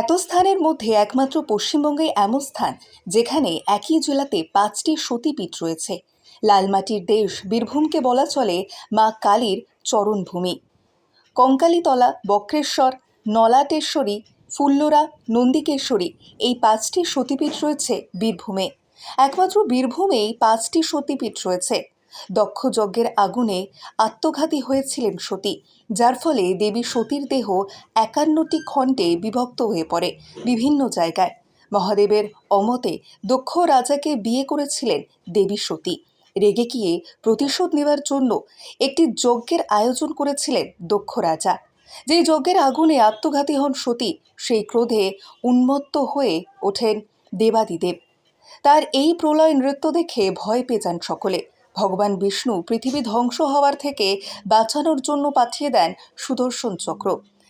এত স্থানের মধ্যে একমাত্র পশ্চিমবঙ্গে এমন স্থান যেখানে একই জেলাতে পাঁচটি সতীপীঠ রয়েছে। লালমাটির দেশ বীরভূমকে বলা চলে মা কালীর চরণভূমি। কঙ্কালীতলা, বক্রেশ্বর, নলাটেশ্বরী, ফুল্লরা, নন্দিকেশ্বরী এই পাঁচটি সতীপীঠ রয়েছে বীরভূমে। একমাত্র বীরভূমেই পাঁচটি সতীপীঠ রয়েছে। দক্ষ যজ্ঞের আগুনে আত্মঘাতী হয়েছিলেন সতী, যার ফলে দেবী সতীর দেহ একান্নটি খণ্ডে বিভক্ত হয়ে পড়ে বিভিন্ন জায়গায়। মহাদেবের অমতে দক্ষ রাজাকে বিয়ে করেছিলেন দেবী সতী। রেগে গিয়ে প্রতিশোধ নেওয়ার জন্য একটি যজ্ঞের আয়োজন করেছিলেন দক্ষ রাজা। যেই যজ্ঞের আগুনে আত্মঘাতী হন সতী, সেই ক্রোধে উন্মত্ত হয়ে ওঠেন দেবাদিদেব। তার এই প্রলয় নৃত্য দেখে ভয় পেয়ে যান সকলে। ভগবান বিষ্ণু পৃথিবী ধ্বংস হওয়ার থেকে বাঁচানোর জন্য পাঠিয়ে দেন সুদর্শন চক্র,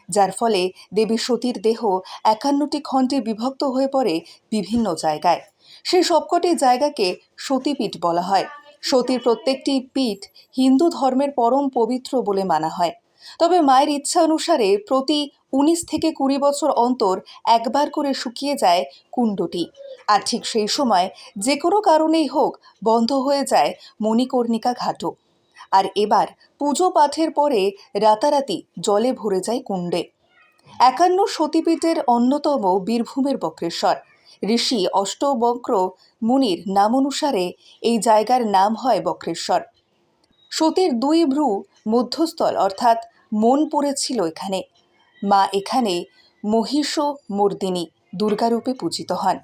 যার ফলে দেবী সতীর দেহ একান্নটি খণ্ডে বিভক্ত হয়ে পড়ে বিভিন্ন জায়গায়। সেই সবকটি জায়গাকে সতীপীঠ বলা হয়। সতীর প্রত্যেকটি পীঠ হিন্দু ধর্মের পরম পবিত্র বলে মানা হয়। তবে মায়ের ইচ্ছা অনুসারে প্রতি উনিশ থেকে কুড়ি বছর অন্তর একবার করে শুকিয়ে যায় কুণ্ডটি। আর ঠিক সেই সময় যে কোনো কারণেই হোক বন্ধ হয়ে যায় মণিকর্ণিকা ঘাটও। আর এবার পুজো পাঠের পরে রাতারাতি জলে ভরে যায় কুণ্ডে। একান্ন সতীপীঠের অন্যতম বীরভূমের বক্রেশ্বর। ঋষি অষ্টবক্র মুনির নাম অনুসারে এই জায়গার নাম হয় বক্রেশ্বর। সতীর দুই ভ্রু মধ্যস্থল, অর্থাৎ মন পড়েছিল এখানে। মা এখানে মহিষ মর্দিনী দুর্গারূপে পূজিত হন।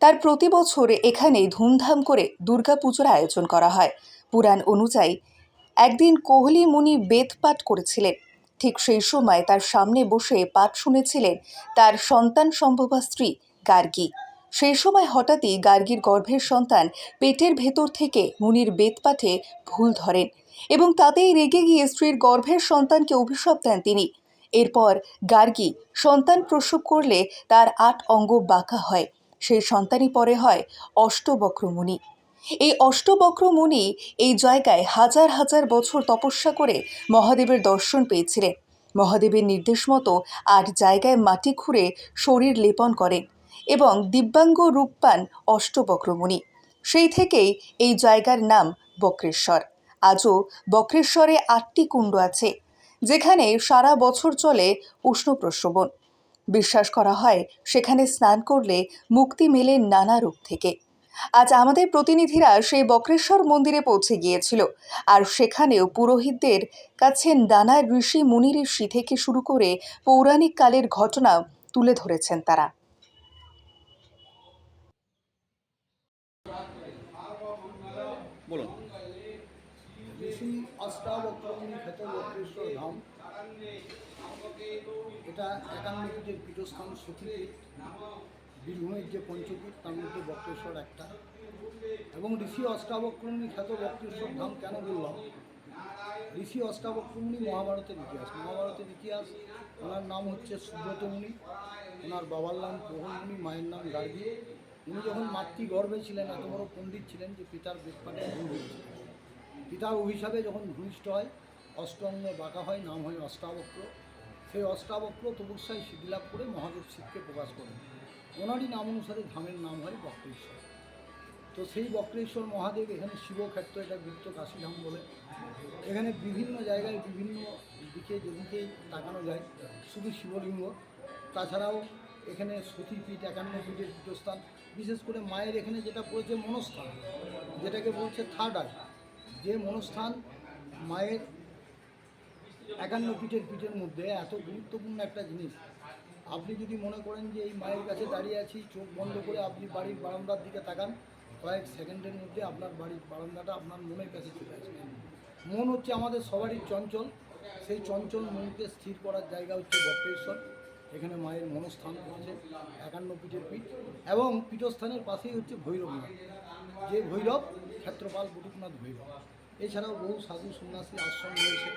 তার প্রতি বছর এখানে ধুমধাম করে দুর্গাপুজোর আয়োজন করা হয়। পুরাণ অনুযায়ী একদিন কোহলি মুনি বেদ পাঠ করেছিলেন। ঠিক সেই সময় তার সামনে বসে পাঠ শুনেছিলেন তার সন্তান সম্ভবা স্ত্রী গার্গী। সেই সময় হঠাৎই গার্গীর গর্ভের সন্তান পেটের ভেতর থেকে মুনির বেদ পাঠে ভুল ধরেন। এবং তাতেই রেগে গিয়ে স্ত্রীর গর্ভের সন্তানকে অভিশাপ দেন তিনি। এরপর গার্গী সন্তান প্রসব করলে তার আট অঙ্গ বাঁকা হয়। সেই সন্তানই পরে হয় অষ্টবক্র মুনি এই অষ্টবক্র মুনি এই জায়গায় হাজার হাজার বছর তপস্যা করে মহাদেবের দর্শন পেয়েছিলেন। মহাদেবের নির্দেশ মতো আট জায়গায় মাটি খুঁড়ে শরীর লেপন করেন এবং দিব্যাঙ্গ রূপ পান সেই থেকেই এই জায়গার নাম বক্রেশ্বর। আজও বক্রেশ্বরে আটটি কুণ্ড আছে, যেখানে সারা বছর চলে উষ্ণ প্রস্রবণ। বিশ্বাস করা হয়, সেখানে স্নান করলে মুক্তি মেলে নানা রূপ থেকে। আজ আমাদের প্রতিনিধিরা সেই বক্রেশ্বর মন্দিরে পৌঁছে গিয়েছিল, আর সেখানেও পুরোহিতদের কাছে নানা ঋষি মুনি ঋষি থেকে শুরু করে পৌরাণিক কালের ঘটনা তুলে ধরেছেন তারা। বলুন। ঋষি অষ্টাবক্রমণী খ্যাত বক্রেশ্বর ধাম। এটা একান্ন পীঠের পীঠস্থান সতীপীঠ বীরভূমের যে পঞ্চপীঠ তার মধ্যে বক্রেশ্বর একটা। এবং ঋষি অষ্টাবক্রমণী খ্যাত বক্রেশ্বর ধাম কেন বললাম? ঋষি অষ্টাবক্রমণী মহাভারতের ইতিহাস। মহাভারতের ইতিহাস, ওনার নাম হচ্ছে সুব্রত মুনি ওনার বাবার নাম প্রহন মুনি মায়ের নাম গার্গী। উনি যখন মাতৃগর্ভে ছিলেন, এত বড় পণ্ডিত ছিলেন যে পিতার বেদপাঠে ভুল হয়েছিল পিতার অভিশাপে যখন ভূমিষ্ঠ হয়, অষ্টঙ্গ বাঁকা হয়, নাম হয় অষ্টাবক্র। সেই অষ্টাবক্র তপস্যায় সিদ্ধিলাভ করে মহাদেব শিবকে প্রকাশ করেন। ওনারই নাম অনুসারে ধামের নাম হয় বক্রেশ্বর। তো সেই বক্রেশ্বর মহাদেব এখানে শিবক্ষেত্র, এটা গুপ্ত কাশীধাম বলে। এখানে বিভিন্ন জায়গায়, বিভিন্ন দিকে, যেদিকে তাকানো যায়, শুধু শিবলিঙ্গ। তাছাড়াও এখানে সতীপীঠ, একান্ন পীঠের পীঠস্থান। বিশেষ করে মায়ের এখানে যেটা পড়েছে মনস্থান, যেটাকে বলছে থার্ড আই। যে মনস্থান মায়ের একান্ন পীঠের পিঠের মধ্যে এত গুরুত্বপূর্ণ একটা জিনিস। আপনি যদি মনে করেন যে এই মায়ের কাছে দাঁড়িয়ে আছি, চোখ বন্ধ করে আপনি বাড়ির বারান্দার দিকে তাকান, কয়েক সেকেন্ডের মধ্যে আপনার বাড়ির বারান্দাটা আপনার মনের কাছে চলে আসবে। মন হচ্ছে আমাদের সবারই চঞ্চল। সেই চঞ্চল মনকে স্থির করার জায়গা হচ্ছে বক্রেশ্বর এখানে মায়ের মনস্থান রয়েছে একান্ন পীঠের পিঠ এবং পীঠস্থানের পাশেই হচ্ছে ভৈরবনাথ যে ভৈরব ক্ষেত্রপাল বটুকনাথ ভৈরব। এছাড়াও বহু সাধু সন্ন্যাসী আশ্রম রয়েছে।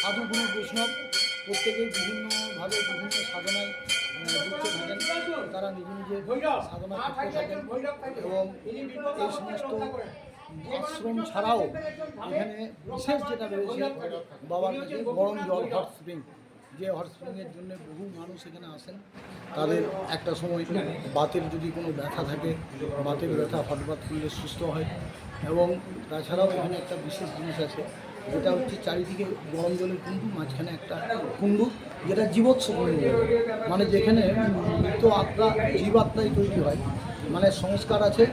সাধু গুরু বৈষ্ণব প্রত্যেকেই বিভিন্নভাবে বিভিন্ন সাধনায় যুক্ত থাকেন। তারা নিজে নিজে সাধনা করতে থাকেন। এবং এই সমস্ত আশ্রম ছাড়াও এখানে বিশেষ যেটা রয়েছে বাবার কাছে গরম জল হট স্প্রিং। যে হট স্প্রিংয়ের জন্য বহু মানুষ এখানে আসেন, তাদের একটা সময় বাতের যদি কোনো ব্যথা থাকে, বাতের ব্যথা হটবাত করলে সুস্থ হয় এবং তাছাড়াও এখানে একটা বিশেষ জিনিস আছে, যেটা হচ্ছে চারিদিকে গরম জলের কুণ্ডু মাঝখানে একটা কুণ্ডু, যেটা জীবৎস কুণ্ডু। মানে যেখানে মৃত আত্মা, জীবাত্মাই তৈরি হয় মানে সংস্কার আছে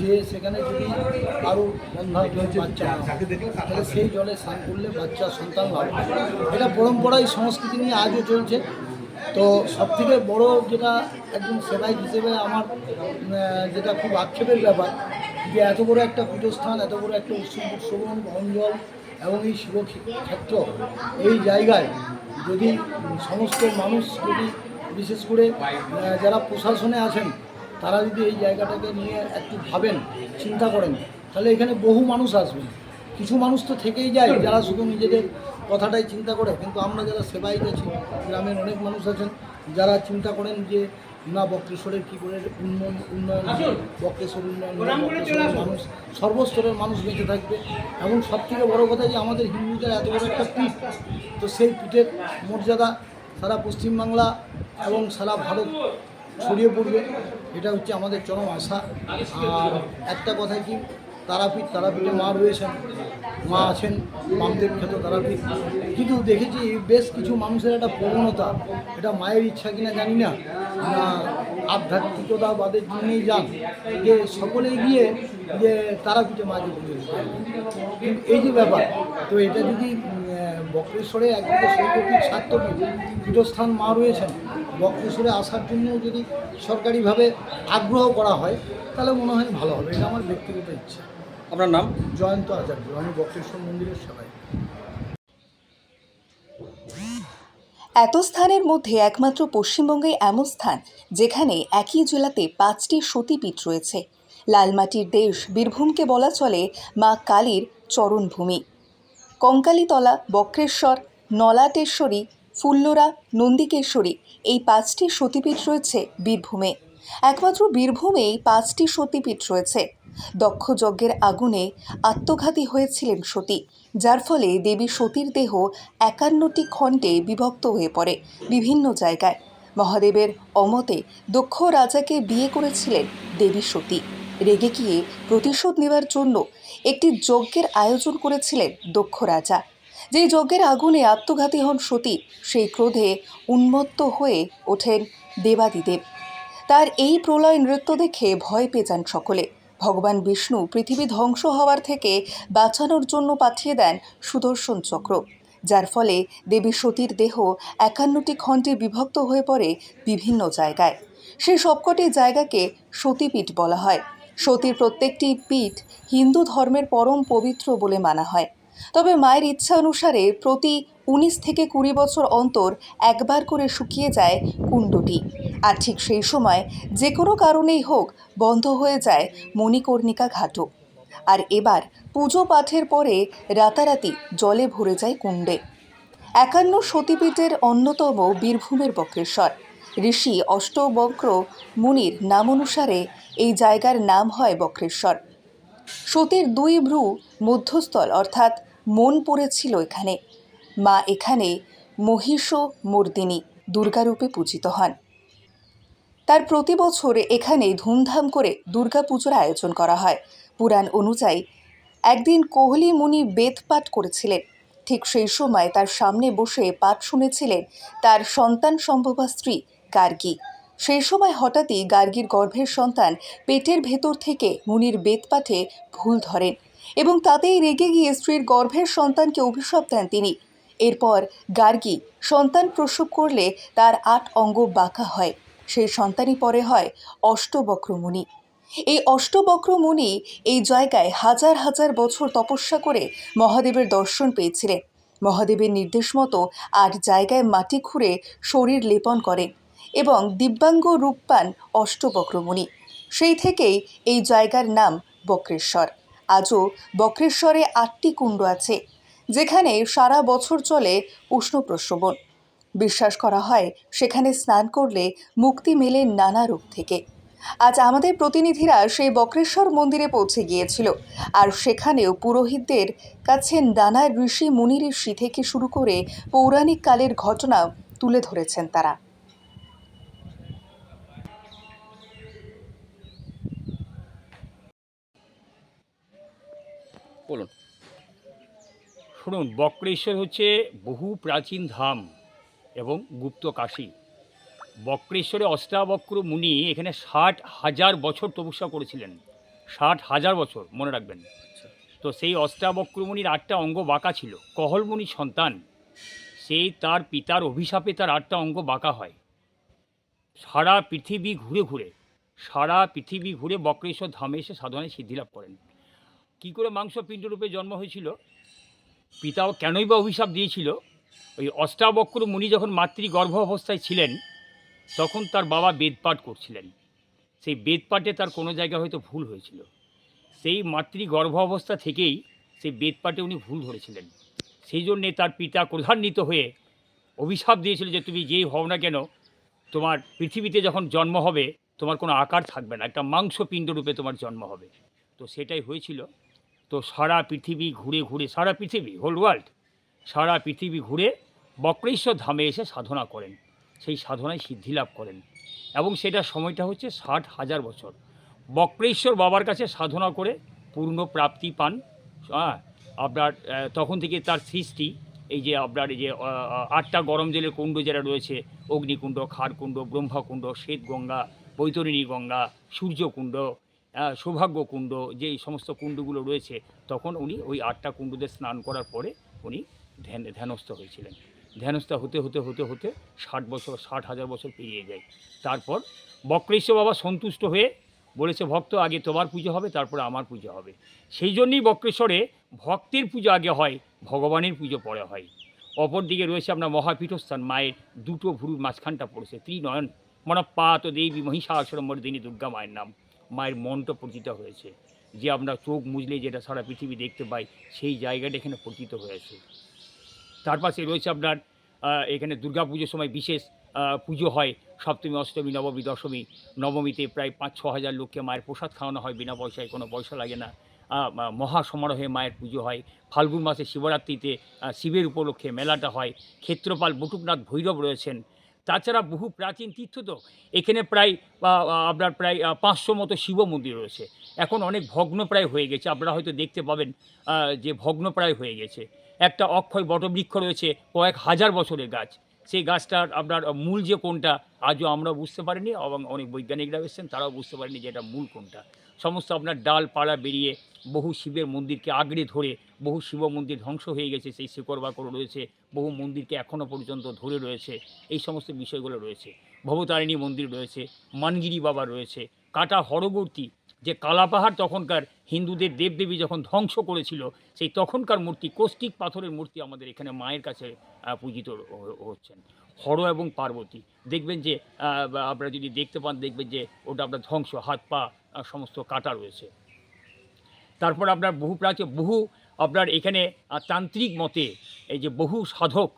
যে সেখানে যদি বন্ধা বাচ্চা তাহলে সেই জলে স্নান করলে বাচ্চা সন্তান হয়। এটা পরম্পরায় সংস্কৃতি নিয়ে আজও চলছে তো সব থেকে বড় যেটা একজন সেবাই হিসেবে আমার যেটা খুব আক্ষেপের ব্যাপার, যে এত বড় একটা পীঠস্থান, এত বড় একটা উৎসব উৎসবন অঞ্জল এবং এই শিব ক্ষেত্র, এই জায়গায় যদি সমস্ত মানুষ যদি বিশেষ করে যারা প্রশাসনে আছেন তারা যদি এই জায়গাটাকে নিয়ে একটু ভাবেন চিন্তা করেন তাহলে এখানে বহু মানুষ আসবেন। কিছু মানুষ তো থেকেই যায় যারা শুধু নিজেদের কথাটাই চিন্তা করে। কিন্তু আমরা যারা সেবাই গেছি গ্রামের অনেক মানুষ আছেন যারা চিন্তা করেন যে না বক্রেশ্বরের কী করে উন্নয়ন উন্নয়ন বক্রেশ্বর উন্নয়ন মানুষ সর্বস্তরের মানুষ বেঁচে থাকবে। এবং সব থেকে বড়ো কথা যে আমাদের হিন্দুদের এত বড় একটা পীঠ। তো সেই পীঠের মর্যাদা সারা পশ্চিমবাংলা এবং সারা ভারত ছড়িয়ে পড়বে। এটা হচ্ছে আমাদের চরম আশা। আর একটা কথা কি, তারাপীঠ, তারাপীঠে মা রয়েছেন। মা আছেন, বামদেব খ্যাত তারাপীঠ। কিন্তু দেখেছি বেশ কিছু মানুষের একটা প্রবণতা। এটা মায়ের ইচ্ছা কিনা জানি না। না আধ্যাত্মিকতাবাদের জন্যই যান। যে সকলেই গিয়ে যে তারাপীঠে মাকে পুজো এই যে ব্যাপার, তো এটা যদি বক্রেশ্বরে একদিকে শৈবপীঠ সাত্যপীঠ পীঠস্থান মা রয়েছেন বক্রেশ্বরে আসার জন্য যদি সরকারিভাবে আগ্রহ করা হয় তাহলে মনে হয় ভালো হবে এটা আমার ব্যক্তিগত ইচ্ছা। আপনার নাম? জয়ন্ত আচার্য আমি বক্রেশ্বর মন্দিরের সেবাই এত স্থানের মধ্যে একমাত্র পশ্চিমবঙ্গে এমন স্থান যেখানে একই জেলাতে পাঁচটি সতীপীঠ রয়েছে। লালমাটির দেশ বীরভূমকে বলা চলে মা কালীর চরণভূমি। কঙ্কালীতলা, বক্রেশ্বর, নলাটেশ্বরী, ফুল্লরা, নন্দিকেশ্বরী এই পাঁচটি সতীপীঠ রয়েছে বীরভূমে। একমাত্র বীরভূমেই পাঁচটি সতীপীঠ রয়েছে। দক্ষ যজ্ঞের আগুনে আত্মঘাতী হয়েছিলেন সতী, যার ফলে দেবী সতীর দেহ একান্নটি খণ্ডে বিভক্ত হয়ে পড়ে বিভিন্ন জায়গায়। মহাদেবের অমতে দক্ষ রাজাকে বিয়ে করেছিলেন দেবী সতী। রেগে গিয়ে প্রতিশোধ নেওয়ার জন্য একটি যজ্ঞের আয়োজন করেছিলেন দক্ষ রাজা। যেই যজ্ঞের আগুনে আত্মঘাতী হন সতী, সেই ক্রোধে উন্মত্ত হয়ে ওঠেন দেবাদিদেব। তার এই প্রলয় নৃত্য দেখে ভয় পেয়ে যান সকলে। ভগবান বিষ্ণু পৃথিবী ধ্বংস হওয়ার থেকে বাঁচানোর জন্য পাঠিয়ে দেন সুদর্শন চক্র, যার ফলে দেবী সতীর দেহ একান্নটি খণ্ডে বিভক্ত হয়ে পড়ে বিভিন্ন জায়গায়। সেই সবকটি জায়গাকে সতীপীঠ বলা হয়। সতীর প্রত্যেকটি পীঠ হিন্দু ধর্মের পরম পবিত্র বলে মানা হয়। তবে মায়ের ইচ্ছা অনুসারে প্রতি উনিশ থেকে কুড়ি বছর অন্তর একবার করে শুকিয়ে যায় কুণ্ডটি। আর ঠিক সেই সময় যে কোনো কারণেই হোক বন্ধ হয়ে যায় মণিকর্ণিকা ঘাটও। আর এবার পুজো পাঠের পরে রাতারাতি জলে ভরে যায় কুণ্ডে। একান্ন সতীপীঠের অন্যতম বীরভূমের বক্রেশ্বর। ঋষি অষ্টবক্র মুনির নাম অনুসারে এই জায়গার নাম হয় বক্রেশ্বর। সতীর দুই ভ্রু মধ্যস্থল, অর্থাৎ মন পড়েছিল এখানে। মা এখানে মহিষ মর্দিনী দুর্গারূপে পূজিত হন। তার প্রতি বছর এখানে ধুমধাম করে দুর্গাপুজোর আয়োজন করা হয়। পুরাণ অনুযায়ী একদিন কোহলি মুনি বেদ পাঠ করেছিলেন। ঠিক সেই সময় তার সামনে বসে পাঠ শুনেছিলেন তার সন্তান সম্ভবা স্ত্রী গার্গী। সেই সময় হঠাৎই গার্গীর গর্ভের সন্তান পেটের ভেতর থেকে মুনির বেদপাঠে ভুল ধরেন এবং তাতেই রেগে গিয়ে স্ত্রীর গর্ভের সন্তানকে অভিশাপ দেন তিনি। এরপর গার্গী সন্তান প্রসব করলে তার আট অঙ্গ বাঁকা হয়। সেই সন্তানই পরে হয় অষ্টবক্র মুনি। এই অষ্টবক্র মুনি এই জায়গায় হাজার হাজার বছর তপস্যা করে মহাদেবের দর্শন পেয়েছিলেন। মহাদেবের নির্দেশ মতো আট জায়গায় মাটি খুঁড়ে শরীর লেপন করেন। এবং দিব্যাঙ্গ রূপ পান সেই থেকেই এই জায়গার নাম বক্রেশ্বর। আজও বক্রেশ্বরে আটটি কুণ্ড আছে, যেখানে সারা বছর চলে উষ্ণ প্রশ্রবণ বিশ্বাস করা হয়, সেখানে স্নান করলে মুক্তি মেলে নানা রূপ থেকে। আজ আমাদের প্রতিনিধিরা সেই বক্রেশ্বর মন্দিরে পৌঁছে গিয়েছিল, আর সেখানেও পুরোহিতদের কাছে নানা ঋষি মুনি ঋষি থেকে শুরু করে পৌরাণিক কালের ঘটনা তুলে ধরেছেন তারা। বলুন। শুনুন বক্রেশ্বর হচ্ছে বহু প্রাচীন ধাম এবং গুপ্ত কাশী। বক্রেশ্বরে অষ্টাবক্র মুনি এখানে ষাট হাজার বছর তপস্যা করেছিলেন। ষাট হাজার বছর মনে রাখবেন। তো সেই অষ্টাবক্র মুনির আটটা অঙ্গ বাঁকা ছিল কহল মুনির সন্তান। সেই তার পিতার অভিশাপে তার আটটা অঙ্গ বাঁকা হয়। সারা পৃথিবী ঘুরে ঘুরে সারা পৃথিবী ঘুরে বক্রেশ্বর ধামে এসে সাধনায় সিদ্ধিলাভ করেন। কী করে মাংস পিণ্ডরূপে জন্ম হয়েছিল? পিতাও কেনই বা অভিশাপ দিয়েছিল? ওই অষ্টাবক্র মুনি যখন মাতৃ গর্ভ অবস্থায় ছিলেন, তখন তার বাবা বেদপাঠ করছিলেন। সেই বেদপাঠে তার কোনো জায়গায় হয়তো ভুল হয়েছিল। সেই মাতৃ গর্ভ অবস্থা থেকেই সেই বেদপাঠে উনি ভুল ধরেছিলেন। সেই জন্যে তার পিতা ক্রধান্বিত হয়ে অভিশাপ দিয়েছিল যে, তুমি যেই হও না কেন, তোমার পৃথিবীতে যখন জন্ম হবে, তোমার কোনো আকার থাকবে না। একটা মাংস পিণ্ডরূপে তোমার জন্ম হবে। তো সেটাই হয়েছিল। তো সারা পৃথিবী ঘুরে ঘুরে, সারা পৃথিবী হোল ওয়ার্ল্ড সারা পৃথিবী ঘুরে বক্রেশ্বর ধামে এসে সাধনা করেন। সেই সাধনায় সিদ্ধি লাভ করেন এবং সেটার সময়টা হচ্ছে ষাট হাজার বছর। বক্রেশ্বর বাবার কাছে সাধনা করে পূর্ণ প্রাপ্তি পান। হ্যাঁ আপনার তখন থেকে তার সৃষ্টি, এই যে আপনার, এই যে আটটা গরম জলের কুণ্ড যারা রয়েছে, অগ্নিকুণ্ড খারকুণ্ড ব্রহ্মকুণ্ড শ্বেত গঙ্গা বৈতরণী গঙ্গা, সূর্যকুণ্ড সৌভাগ্য কুণ্ড যে এই সমস্ত কুণ্ডগুলো রয়েছে, তখন উনি ওই আটটা কুণ্ডতে স্নান করার পরে উনি ধ্যান, ধ্যানস্থ হয়েছিলেন। ধ্যানস্থ হতে হতে হতে হতে ষাট বছর, ষাট হাজার বছর পেরিয়ে যায়। তারপর বক্রেশ্বর বাবা সন্তুষ্ট হয়ে বলেছে, ভক্ত, আগে তোমার পুজো হবে, তারপরে আমার পুজো হবে। সেই জন্যই বক্রেশ্বরে ভক্তের পুজো আগে হয়, ভগবানের পুজো পরে হয়। অপরদিকে রয়েছে আপনার মহাপীঠস্থান, মায়ের দুটো ভুরুর মাঝখানটা পড়েছে, ত্রিনয়ন, মনপাত দেবী মহিষাসুর মর্দিনী দুর্গা মায়ের নাম। মায়ের মনটা পরিচিত হয়েছে। যে আমরা চোখ মুজলে যেটা সারা পৃথিবী দেখতে পাই, সেই জায়গাটা এখানে পরিচিত হয়েছে। তার পাশে রয়েছে আপনার এখানে দুর্গা পুজোর সময় বিশেষ পুজো হয় সপ্তমী, অষ্টমী, নবমী, দশমী। নবমীতে প্রায় পাঁচ, ছ হাজার লোককে মায়ের প্রসাদ খাওয়ানো হয় বিনা পয়সায়, কোনো পয়সা লাগে না। মহা সমারোহে মায়ের পুজো হয়। ফাল্গুন মাসে শিবরাত্রিতে শিবের উপলক্ষে মেলাটা হয়। ক্ষেত্রপাল বটুকনাথ ভৈরব রয়েছেন। তাছাড়া বহু প্রাচীন তীর্থ তো, এখানে প্রায় আপনার প্রায় পাঁচশো মতো শিব মন্দির রয়েছে। এখন অনেক ভগ্নপ্রায় হয়ে গেছে, আপনারা হয়তো দেখতে পাবেন যে ভগ্নপ্রায় হয়ে গেছে। একটা অক্ষয় বটবৃক্ষ রয়েছে, কয়েক হাজার বছরের গাছ। সেই গাছটার আপনার মূল যে কোনটা আজও আমরা বুঝতে পারিনি, এবং অনেক বৈজ্ঞানিকরা এসেছেন, তারাও বুঝতে পারেনি যে এটা মূল কোনটা সমস্ত আপনার ডালপালা বেরিয়ে বহু শিবের মন্দিরকে আগড়ে ধরে, বহু শিব মন্দির ধ্বংস হয়ে গেছে, সেই শিকড় বাকড় রয়েছে, বহু মন্দিরকে এখনও পর্যন্ত ধরে রয়েছে, এই সমস্ত বিষয়গুলো রয়েছে। ভবতারিণী মন্দির রয়েছে, মানগিরি বাবা রয়েছে, কাটা হরগর্তি যে কালাপাহাড় তখনকার হিন্দুদের দেবদেবী যখন ধ্বংস করেছিল, সেই তখনকার মূর্তি, কৌষ্টিক পাথরের মূর্তি আমাদের এখানে মায়ের কাছে পূজিত হচ্ছেন। হর এবং পার্বতী, দেখবেন যে আপনারা যদি দেখতে পান, দেখবেন যে ওটা আপনার ধ্বংস হাত পা সমস্ত কাটা রয়েছে। তারপর আপনার বহু প্রাচীন, বহু আপনার এখানে তান্ত্রিক মতে এই যে বহু সাধক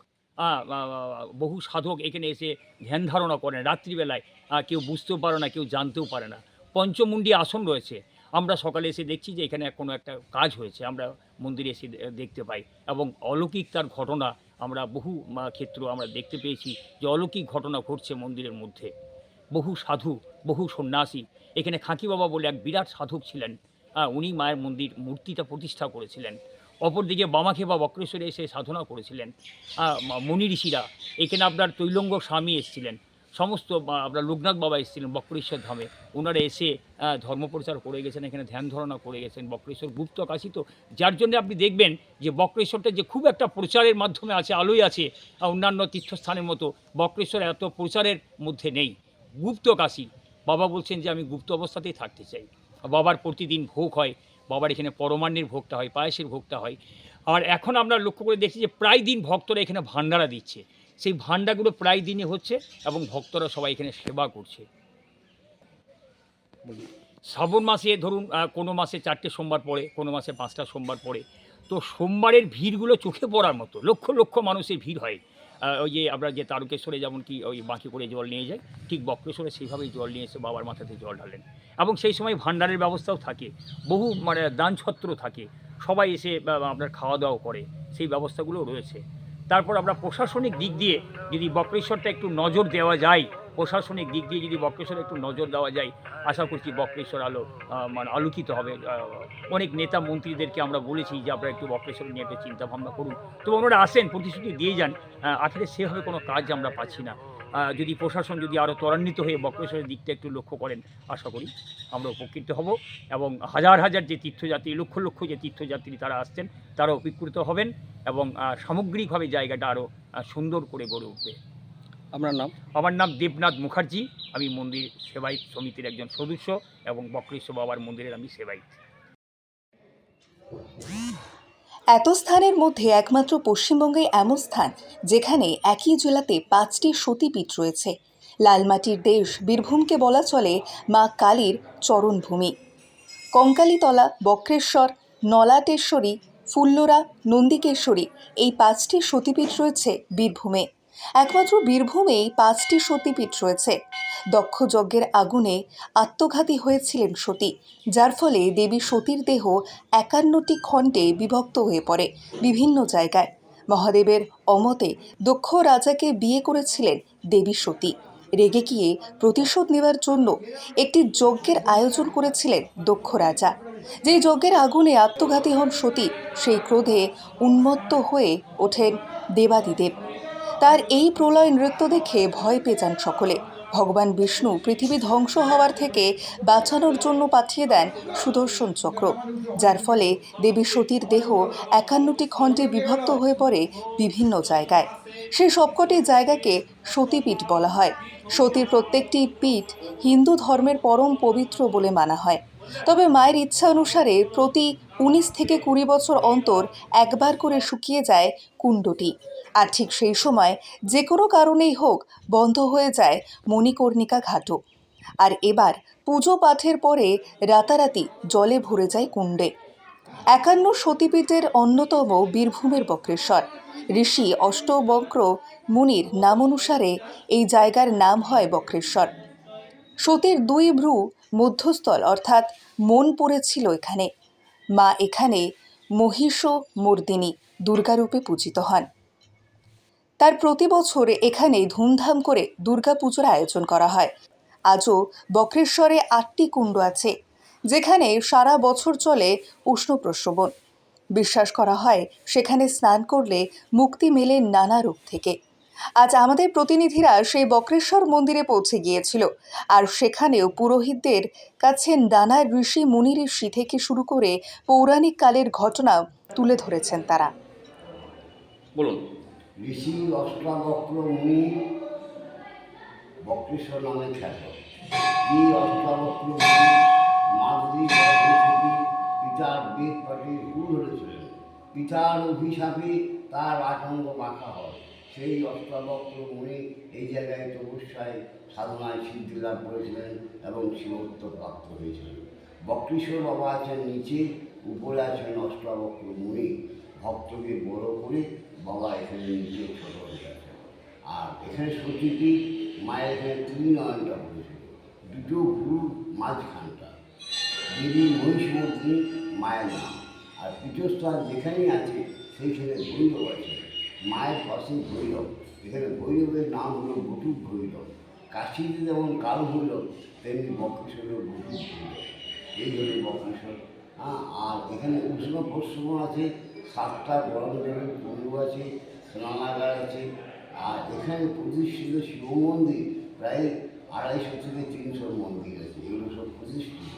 বহু সাধক এখানে এসে ধ্যান ধারণা করেন রাত্রিবেলায়। কেউ বুঝতেও পারে না, কেউ জানতেও পারে না। পঞ্চমুণ্ডী আসন রয়েছে। আমরা সকালে এসে দেখছি যে এখানে কোনো একটা কাজ হয়েছে। আমরা মন্দিরে এসে দেখতে পাই এবং অলৌকিক তার ঘটনা আমরা বহু ক্ষেত্র আমরা দেখতে পেয়েছি যে অলৌকিক ঘটনা ঘটছে মন্দিরের মধ্যে। বহু সাধু, বহু সন্ন্যাসী, এখানে খাঁকি বাবা বলে এক বিরাট সাধক ছিলেন। উনি মায়ের মন্দির মূর্তিটা প্রতিষ্ঠা করেছিলেন। অপরদিকে বামাখে বা বক্রেশ্বরে এসে সাধনা করেছিলেন। আহ, মা- মুনি ঋষিরা এখানে আপনার তৈলঙ্গ স্বামী এসেছিলেন। সমস্ত আপনার লোকনাথ বাবা এসেছিলেন বক্রেশ্বর ধামে। ওনারা এসে আহ, ধর্মপ্রচার করে গেছেন এখানে ধ্যান ধারণা করে গেছেন বক্রেশ্বর গুপ্ত কাশী তো যার জন্য আপনি দেখবেন যে বক্রেশ্বরটা যে খুব একটা প্রচারের মাধ্যমে আছে আলোয় আছে অন্যান্য তীর্থস্থানের মতো বক্রেশ্বর এত প্রচারের মধ্যে নেই। গুপ্ত কাশী বাবা বলছেন যে আমি গুপ্ত অবস্থাতেই থাকতে চাই। বাবার প্রতিদিন ভোগ হয়, বাবার এখানে পরমান্নের ভোগটা হয়, পায়েসের ভোগটা হয়। আর এখন আমরা লক্ষ্য করে দেখছি যে প্রায় দিন ভক্তরা এখানে ভান্ডারা দিচ্ছে। সেই ভান্ডাগুলো প্রায় দিনই হচ্ছে এবং ভক্তরা সবাই এখানে সেবা করছে। শ্রাবণ মাসে ধরুন কোনো মাসে চারটে সোমবার পড়ে, কোনো মাসে পাঁচটা সোমবার পড়ে। তো সোমবারের ভিড়গুলো চোখে পড়ার মতো, লক্ষ লক্ষ মানুষের ভিড় হয়। ওই যে আমরা যে তারকেশ্বরে যেমন কি ওই বাঁকি করে জল নিয়ে যাই, ঠিক বক্রেশ্বরে সেইভাবেই জল নিয়ে এসে বাবার মাথাতে জল ঢালেন। এবং সেই সময় ভাণ্ডারের ব্যবস্থাও থাকে, বহু মানে দানছত্র থাকে, সবাই এসে আপনার খাওয়া দাওয়া করে, সেই ব্যবস্থাগুলো রয়েছে। তারপর আমরা প্রশাসনিক দিক দিয়ে যদি বক্রেশ্বরটা একটু নজর দেওয়া যায় প্রশাসনিক দিক দিয়ে যদি বক্রেশ্বরে একটু নজর দেওয়া যায়, আশা করছি বক্রেশ্বর আলো মানে আলোকিত হবে। অনেক নেতা মন্ত্রীদেরকে আমরা বলেছি যে আপনারা একটু বক্রেশ্বর নিয়ে একটা চিন্তা ভাবনা করুন। তো ওনারা আসেন, প্রতিশ্রুতি দিয়ে যান আখেরে সেভাবে কোনো কাজ আমরা পাচ্ছি না। যদি প্রশাসন যদি আরও ত্বরান্বিত হয়ে বক্রেশ্বরের দিকটা একটু লক্ষ্য করেন, আশা করি আমরা উপকৃত হব এবং হাজার হাজার যে তীর্থযাত্রী, লক্ষ লক্ষ যে তীর্থযাত্রী তারা আসছেন তারা উপকৃত হবেন এবং সামগ্রিকভাবে জায়গাটা আরও সুন্দর করে গড়ে উঠবে। আপনার নাম? আমার নাম দেবনাথ মুখার্জি। আমি মন্দির সেবায়িত সমিতির একজন সদস্য এবং বক্রেশ্বর বাবার মন্দিরের আমি সেবায়িত এত স্থানের মধ্যে একমাত্র পশ্চিমবঙ্গে এমন স্থান যেখানে একই জেলাতে পাঁচটি সতীপীঠ রয়েছে। লালমাটির দেশ বীরভূমকে বলা চলে মা কালীর চরণভূমি। কঙ্কালীতলা বক্রেশ্বর নলাটেশ্বরী ফুল্লরা নন্দিকেশ্বরী এই পাঁচটি সতীপীঠ রয়েছে বীরভূমে। একমাত্র বীরভূমেই পাঁচটি সতীপীঠ রয়েছে। দক্ষ যজ্ঞের আগুনে আত্মঘাতী হয়েছিলেন সতী, যার ফলে দেবী সতীর দেহ একান্নটি খণ্ডে বিভক্ত হয়ে পড়ে বিভিন্ন জায়গায়। মহাদেবের অমতে দক্ষ রাজাকে বিয়ে করেছিলেন দেবী সতী। রেগে গিয়ে প্রতিশোধ নেওয়ার জন্য একটি যজ্ঞের আয়োজন করেছিলেন দক্ষ রাজা। যেই যজ্ঞের আগুনে আত্মঘাতী হন সতী, সেই ক্রোধে উন্মত্ত হয়ে ওঠেন দেবাদিদেব। তার এই প্রলয় নৃত্য দেখে ভয় পেয়ে যান সকলে। ভগবান বিষ্ণু পৃথিবী ধ্বংস হওয়ার থেকে বাঁচানোর জন্য পাঠিয়ে দেন সুদর্শন চক্র। যার ফলে দেবী সতীর দেহ একান্নটি খণ্ডে বিভক্ত হয়ে পড়ে বিভিন্ন জায়গায়। সেই সবকটি জায়গাকে সতীপীঠ বলা হয়। সতীর প্রত্যেকটি পীঠ হিন্দু ধর্মের পরম পবিত্র বলে মানা হয়। তবে মায়ের ইচ্ছা অনুসারে প্রতি উনিশ থেকে কুড়ি বছর অন্তর একবার করে শুকিয়ে যায় কুণ্ডটি। আর ঠিক সেই সময় যে কোনো কারণেই হোক বন্ধ হয়ে যায় মণিকর্ণিকা ঘাটও। আর এবার পুজো পাঠের পরে রাতারাতি জলে ভরে যায় কুণ্ডে। একান্ন সতীপীঠের অন্যতম বীরভূমের বক্রেশ্বর। ঋষি অষ্টবক্র মুনির নাম অনুসারে এই জায়গার নাম হয় বক্রেশ্বর। সতীর দুই ভ্রু মধ্যস্থল অর্থাৎ মন পড়েছিল এখানে। মা এখানে মহিষ মর্দিনী দুর্গারূপে পূজিত হন। তার প্রতি বছর এখানে ধুমধাম করে দুর্গাপুজোর আয়োজন করা হয়। আজও বক্রেশ্বরে আটটি কুণ্ড আছে, যেখানে সারা বছর চলে উষ্ণ প্রস্রবণ। বিশ্বাস করা হয়, সেখানে স্নান করলে মুক্তি মেলে নানা রূপ থেকে। আজ আমাদের প্রতিনিধিরা সেই বক্রেশ্বর মন্দিরে পৌঁছে গিয়েছিল, আর সেখানেও পুরোহিতদের কাছে নানা ঋষি মুনি ঋষি থেকে শুরু করে পৌরাণিক কালের ঘটনা তুলে ধরেছেন তারা। বলুন। ঋষি অষ্টাবক্র মুনি বক্রেশ্বর নামে খ্যাত। এই অষ্টাবক্র মুনি মাতৃ থেকে পিতার বেদ পাঠে ভুল ধরেছিলেন। পিতার অভিশাপে তার আতঙ্ক মাখা হয়। সেই অষ্টাবক্র মুনি এই জায়গায় তপস্যায়, সাধনায় সিদ্ধি লাভ করেছিলেন এবং শিবত্ব প্রাপ্ত হয়েছিলেন। বক্রেশ্বর বাবা আছেন নিচে, উপরে আছেন অষ্টাবক্র মুনি। ভক্তকে বড় করে বাবা এখানে নিচে ছোট হয়ে গেছে আর এখানে সতীটি মায়ের এখানে তিন নয়নটা পড়েছিল দুটো গুরুর মাঝখানটা। দেবী মহিষমর্দিনী মায়ের নাম। আর পীঠস্থান যেখানেই আছে, সেইখানে ভৈরব আছে। মায়ের পাশে ভৈরব। এখানে ভৈরবের নাম হলো বটুক ভৈরব। কাশীতে যেমন কাল ভৈরব তেমনি বক্রেশ্বরের বটুক ভৈরব। এই হলো বক্রেশ্বর। হ্যাঁ আর এখানে উষ্ণ প্রশ্রম আছে। সাতটা গরম জলের কুণ্ড আছে স্নানাগার আছে। আর এখানে প্রতিষ্ঠিত শিব মন্দির প্রায় আড়াইশো থেকে তিনশো মন্দির আছে, এগুলো সব প্রতিষ্ঠিত।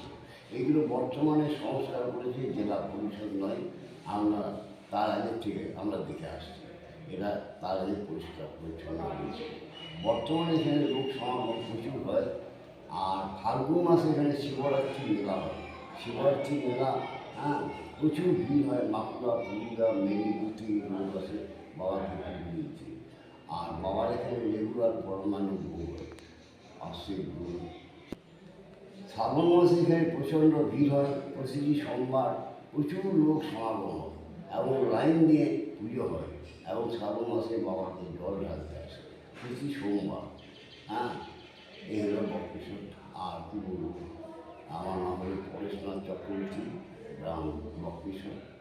এগুলো বর্তমানে সংস্কার করেছে জেলা পরিষদ নয়, আমরা তার আগের থেকে আমরা দেখে আসছি। এরা তার আগে পরিষ্কার পরিচ্ছন্ন হয়েছে বর্তমানে এখানে লোক সমাগম প্রচুর হয়, আর ফাল্গুন মাসে এখানে শিবরাত্রি মেলা হয়। শিবরাত্রি মেলা হ্যাঁ প্রচুর ভিড় হয় মাকুড়া পুরুলিয়া মেদিনীপুর লোক আসে বাবার থেকে দিয়েছে আর বাবার এখানে রেগুলার পরমাণু ভোগ আসছে ভোগ শ্রাবণ মাসে এখানে প্রচণ্ড ভিড় হয়, প্রতিটি সোমবার প্রচুর লোক সমাগম হয় এবং লাইন দিয়ে পুজো হয় এবং শ্রাবণ মাসে বাবাকে জল ঢালতে আসে প্রতি সোমবার। হ্যাঁ এই হলো বক্রেশ্বর আর কি বলব? আমার নাম হলো পরেশনাথ চক্রবর্তী। গ্রাম বক্রেশ্বর